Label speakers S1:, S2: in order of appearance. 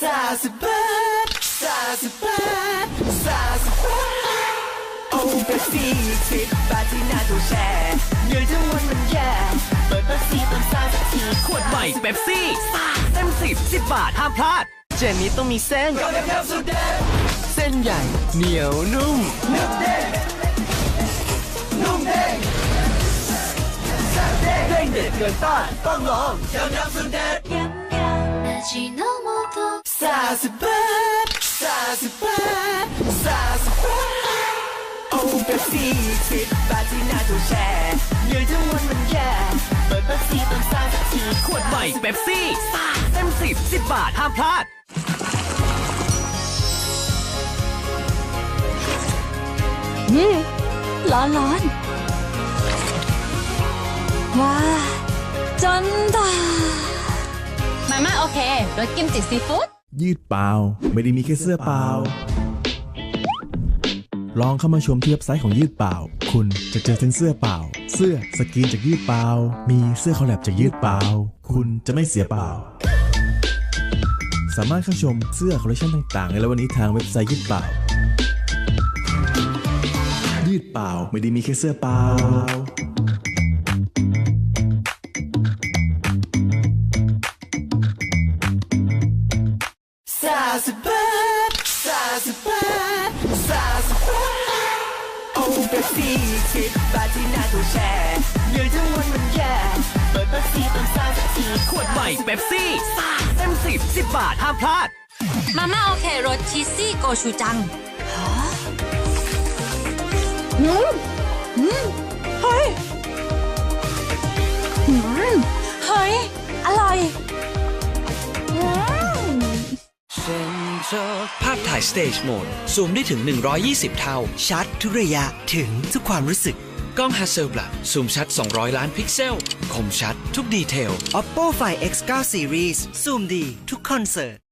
S1: ซาสบะซาสบะซาสบะโอ้เบสี่สิบบาทที่น่าดูแชร์เงินทั้งวันมันแย่เปิดเบสี่ต้องซาสัก
S2: ขวดใหม่เบปซี่ซาเต็มสิบสิบบาทห้ามพลาด
S1: เจนนี้ต้องมีเส้นก็เด็ดสุดเด็ดเส้นใหญ่เหนียวนุ่มนุ่มเด้งนุ่มเด้งแซ่บเด้งเด็ดเกินต้านต้องลองเยำยำสุดเด็ดาสเบิร์ดซาสเบิร์ดซาสเบิร์ดโอ้เบปซี่สิบบาทที่น่าตัวแชร์เหนื่อยทั้งวันมันแย่เปิดเบปซี่ต้องซาสักที
S2: ขวดใหม่เบปซี่ซ่าเต็มสิบสิบบาทห้ามพลาด
S3: อืมร้อนร้อนว้าจนตา มาม่าโอเครสกิมจิซีฟู้ด
S4: ยืดเปล่า ไม่ได้มีแค่เสื้อเปล่า ลองเข้ามาชมที่เว็บไซต์ของยืดเปล่า คุณจะเจอทั้งเสื้อเปล่า เสื้อสกรีนจากยืดเปล่า มีเสื้อคอลแลบจากยืดเปล่า คุณจะไม่เสียเปล่า สามารถเข้าชมเสื้อคอลเลคชันต่างๆในวันนี้ทางเว็บไซต์ยืดเปล่า ยืดเปล่าไม่ได้มีแค่เสื้อเปล่า
S1: ซาสเบิร์ดซาสเบิร์ดซาสเบิร์ดโอ้เบปซี่สิบบาทที่น่าตัวแชร์เหนื่อยทั้งวันมันแย่ เปิดเบปซี่ต้องซาสักที
S2: ขวดใหม่เบปซี่ซ่าเต็มสิบสิบบาท ห้ามพลาด
S3: มาม่าโอเครสชีสซี่โกชูจัง อืม
S5: ภาพถ่ายสเตจโหมดซูมได้ถึง 120 เท่า
S1: ชัดทุกระยะถึงทุกความรู้สึก
S5: กล้อง Hasselblad ซูมชัด 200 ล้านพิกเซล คมชัดทุกดีเทล
S1: Oppo Find X9 Series ซูมดีทุกคอนเสิร์ต